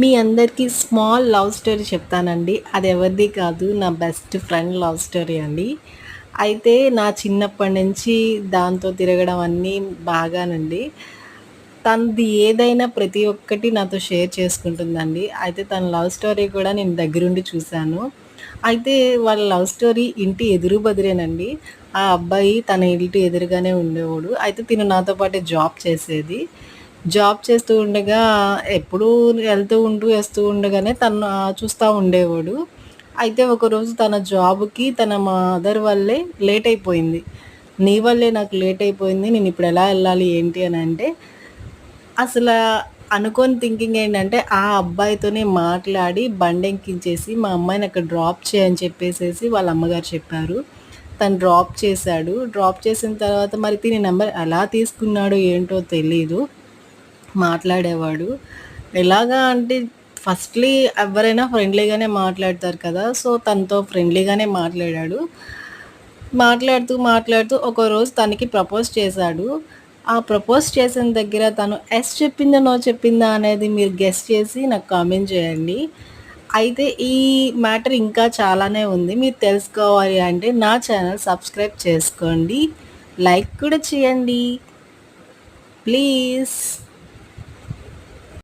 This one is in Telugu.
మీ అందరికీ స్మాల్ లవ్ స్టోరీ చెప్తానండి. అది ఎవరిది కాదు నా బెస్ట్ ఫ్రెండ్ లవ్ స్టోరీ అండి. అయితే నా చిన్నప్పటి నుంచి దాంతో తిరగడం అన్నీ బాగానండి. తనది ఏదైనా ప్రతి ఒక్కటి నాతో షేర్ చేసుకుంటుందండి. అయితే తన లవ్ స్టోరీ కూడా నేను దగ్గరుండి చూశాను. అయితే వాళ్ళ లవ్ స్టోరీ ఇంటి ఎదురు బదిరేనండి. ఆ అబ్బాయి తన ఇంటి ఎదురుగానే ఉండేవాడు. అయితే తిను నాతో పాటు జాబ్ చేసేది. జాబ్ చేస్తూ ఉండగా ఎప్పుడూ వెళ్తూ ఉంటూ వేస్తూ ఉండగానే తను చూస్తూ ఉండేవాడు. అయితే ఒకరోజు తన జాబ్కి తన మదర్ వల్లే లేట్ అయిపోయింది. నీ వల్లే నాకు లేట్ అయిపోయింది. నేను ఇప్పుడు ఎలా వెళ్ళాలి ఏంటి అని అంటే అసలు అనుకోని థింకింగ్ ఏంటంటే ఆ అబ్బాయితోనే మాట్లాడి బండెంకించేసి మా అమ్మాయిని అక్కడ డ్రాప్ చేయని చెప్పేసేసి వాళ్ళ అమ్మగారు చెప్పారు. తను డ్రాప్ చేశాడు. డ్రాప్ చేసిన తర్వాత మరి తిని నెంబర్ ఎలా తీసుకున్నాడో ఏంటో తెలీదు. మాట్లాడేవాడు. ఎలాగా అంటే ఫస్ట్లీ ఎవరైనా ఫ్రెండ్లీగానే మాట్లాడతారు కదా సో తనతో ఫ్రెండ్లీగానే మాట్లాడాడు. మాట్లాడుతూ మాట్లాడుతూ ఒకరోజు తనకి ప్రపోజ్ చేశాడు. ఆ ప్రపోజ్ చేసిన దగ్గర తను ఎస్ చెప్పిందా నో చెప్పిందా అనేది మీరు గెస్ట్ చేసి నాకు కామెంట్ చేయండి. అయితే ఈ మ్యాటర్ ఇంకా చాలానే ఉంది. మీరు తెలుసుకోవాలి అంటే నా ఛానల్ సబ్స్క్రైబ్ చేసుకోండి. లైక్ కూడా చేయండి. ప్లీజ్